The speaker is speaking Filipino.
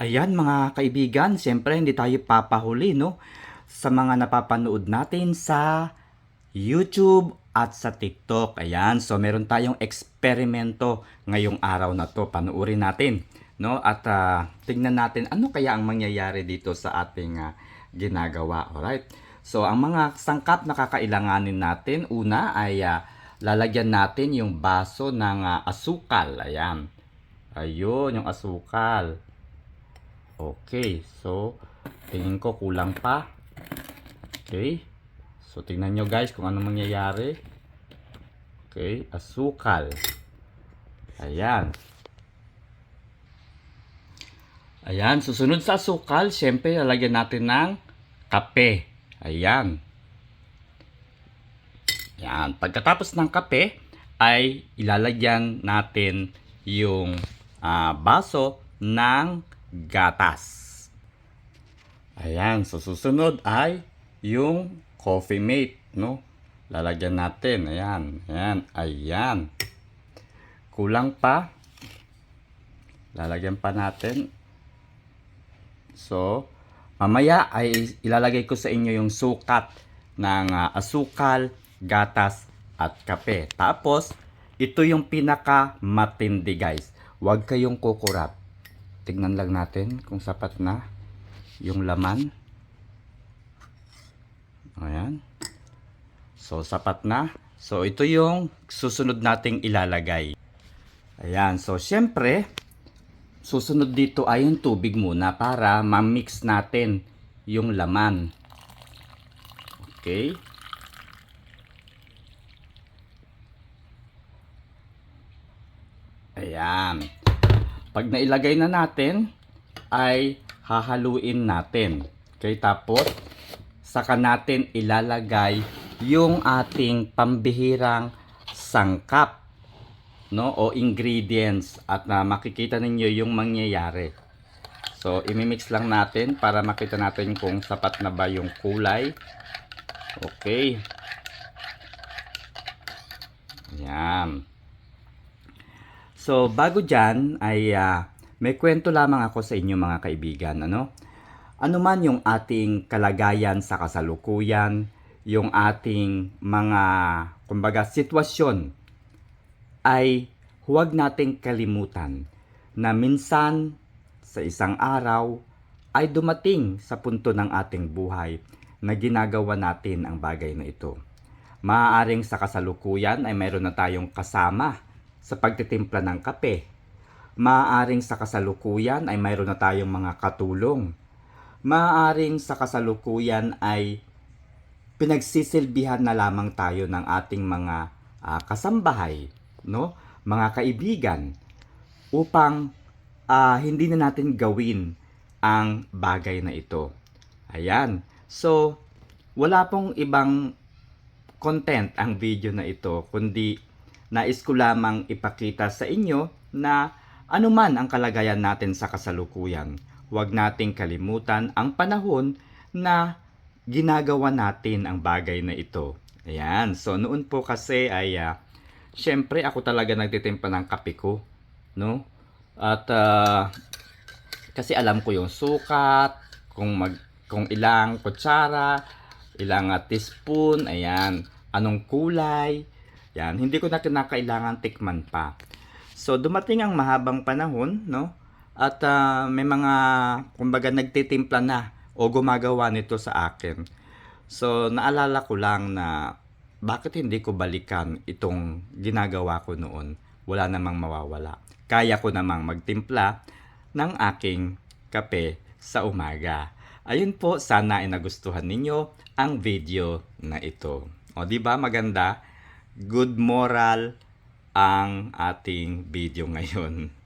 Ayan mga kaibigan, siyempre hindi tayo papahuli no sa mga napapanood natin sa YouTube at sa TikTok. Ayan, so meron tayong eksperimento ngayong araw na to. Panuorin natin, no? At ah, tingnan natin ano kaya ang mangyayari dito sa ating ah, ginagawa. Alright? So ang mga sangkap na kakailanganin natin, una ay ah, lalagyan natin yung baso ng ah, asukal. Ayan. Ayun, yung asukal. Okay, so tingin ko kulang pa. Okay. So tingnan nyo guys kung ano mangyayari. Okay, asukal. Ayan. Ayan, susunod sa asukal, syempre lalagyan natin ng kape. Ayan. Ayan, pagkatapos ng kape ay ilalagyan natin yung ah, baso ng gatas. Ayan, so susunod ay yung coffee mate, no? Lalagyan natin, ayan, ayan, ayan. Kulang pa. Lalagyan pa natin. So, mamaya ay ilalagay ko sa inyo yung sukat ng ah, asukal, gatas, at kape. Tapos, ito yung pinaka matindi guys. Huwag kayong kukurap. Tignan lang natin kung sapat na yung laman. Ayan. So, sapat na. So, ito yung susunod nating ilalagay. Ayan. So, syempre, susunod dito ay yung tubig muna para ma-mix natin yung laman. Okay. Ayan. Pag nailagay na natin, ay hahaluin natin. Okay, tapos saka natin ilalagay yung ating pambihirang sangkap no o ingredients at na makikita ninyo yung mangyayari. So, imimix lang natin para makita natin kung sapat na ba yung kulay. Okay. Yan. So, bago dyan ay ah, may kwento lamang ako sa inyo mga kaibigan. Ano? Ano man yung ating kalagayan sa kasalukuyan, yung ating mga, kumbaga, sitwasyon, ay huwag nating kalimutan na minsan sa isang araw ay dumating sa punto ng ating buhay na ginagawa natin ang bagay na ito. Maaaring sa kasalukuyan ay mayroon na tayong kasama sa pagtitimpla ng kape. Maaaring sa kasalukuyan ay mayroon na tayong mga katulong. Maaaring sa kasalukuyan ay pinagsisilbihan na lamang tayo ng ating mga ah, kasambahay, no? Mga kaibigan upang ah, hindi na natin gawin ang bagay na ito. Ayan. So, wala pong ibang content ang video na ito, kundi nais ko lamang ipakita sa inyo na anuman ang kalagayan natin sa kasalukuyan, huwag nating kalimutan ang panahon na ginagawa natin ang bagay na ito. Ayan, so noon po kasi ay, uh, syempre ako talaga nagtitimpa ng kape ko, no? At ah, kasi alam ko yung sukat, kung mag kung ilang kutsara, ilang ah, teaspoon, ayan, anong kulay, yan, hindi ko na kinakailangan tikman pa. So dumating ang mahabang panahon, no? At ah, may mga kumbaga nagtitimpla na o gumagawa nito sa akin. So naalala ko lang na bakit hindi ko balikan itong ginagawa ko noon? Wala namang mawawala. Kaya ko namang magtimpla ng aking kape sa umaga. Ayun po, sana ay nagustuhan ninyo ang video na ito. O di ba maganda? Good moral ang ating video ngayon.